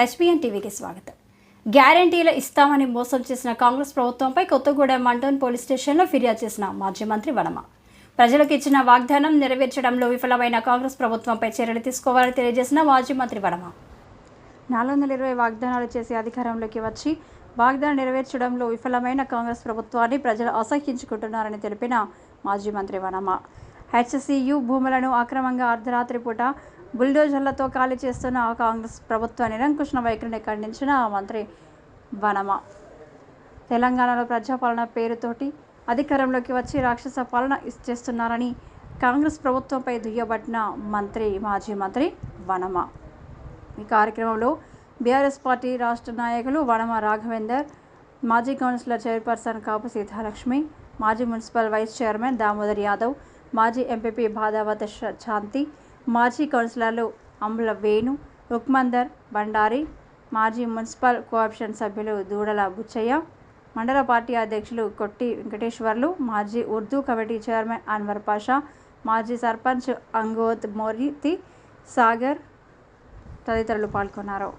హెచ్పిఎన్ టీవీకి స్వాగతం. గ్యారంటీలు ఇస్తామని మోసం చేసిన కాంగ్రెస్ ప్రభుత్వంపై కొత్తగూడెం మండోన్ పోలీస్ స్టేషన్లో ఫిర్యాదు చేసిన మాజీ మంత్రి వనమ. ప్రజలకు ఇచ్చిన వాగ్దానం నెరవేర్చడంలో విఫలమైన కాంగ్రెస్ ప్రభుత్వంపై చర్యలు తీసుకోవాలని తెలియజేసిన మాజీ మంత్రి వనమ. నాలుగు వందల ఇరవై వాగ్దానాలు చేసి అధికారంలోకి వచ్చి వాగ్దానం నెరవేర్చడంలో విఫలమైన కాంగ్రెస్ ప్రభుత్వాన్ని ప్రజలు అసహ్యించుకుంటున్నారని తెలిపిన మాజీ మంత్రి వనమ. హెచ్సియు భూములను అక్రమంగా అర్ధరాత్రి పూట బుల్డోజర్లతో ఖాళీ చేస్తున్న ఆ కాంగ్రెస్ ప్రభుత్వ నిరంకుశ వైఖరిని ఖండించిన ఆ మంత్రి వనమ. తెలంగాణలో ప్రజాపాలన పేరుతోటి అధికారంలోకి వచ్చి రాక్షస పాలన చేస్తున్నారని కాంగ్రెస్ ప్రభుత్వంపై దుయ్యబట్టిన మంత్రి మాజీ మంత్రి వనమ. ఈ కార్యక్రమంలో బీఆర్ఎస్ పార్టీ రాష్ట్ర నాయకులు వనమ రాఘవేందర్ మాజీ కౌన్సిలర్ చైర్పర్సన్ కాపు సీతాలక్ష్మి మాజీ municipal vice chairman Damodar Yadav మాజీ ఎంపీపీ భాదావత శాంతి మాజీ కౌన్సిలర్లు అమ్ముల వేణు రుక్మందర్ బండారి మాజీ మున్సిపల్ కోఆప్షన్ సభ్యులు దూడల బుచ్చయ్య మండల పార్టీ అధ్యక్షులు కొట్టి వెంకటేశ్వర్లు మాజీ ఉర్దూ కమిటీ చైర్మన్ అన్వర్ పాషా మాజీ సర్పంచ్ అంగోత్ మోరితి సాగర్ తదితరులు పాల్గొన్నారు.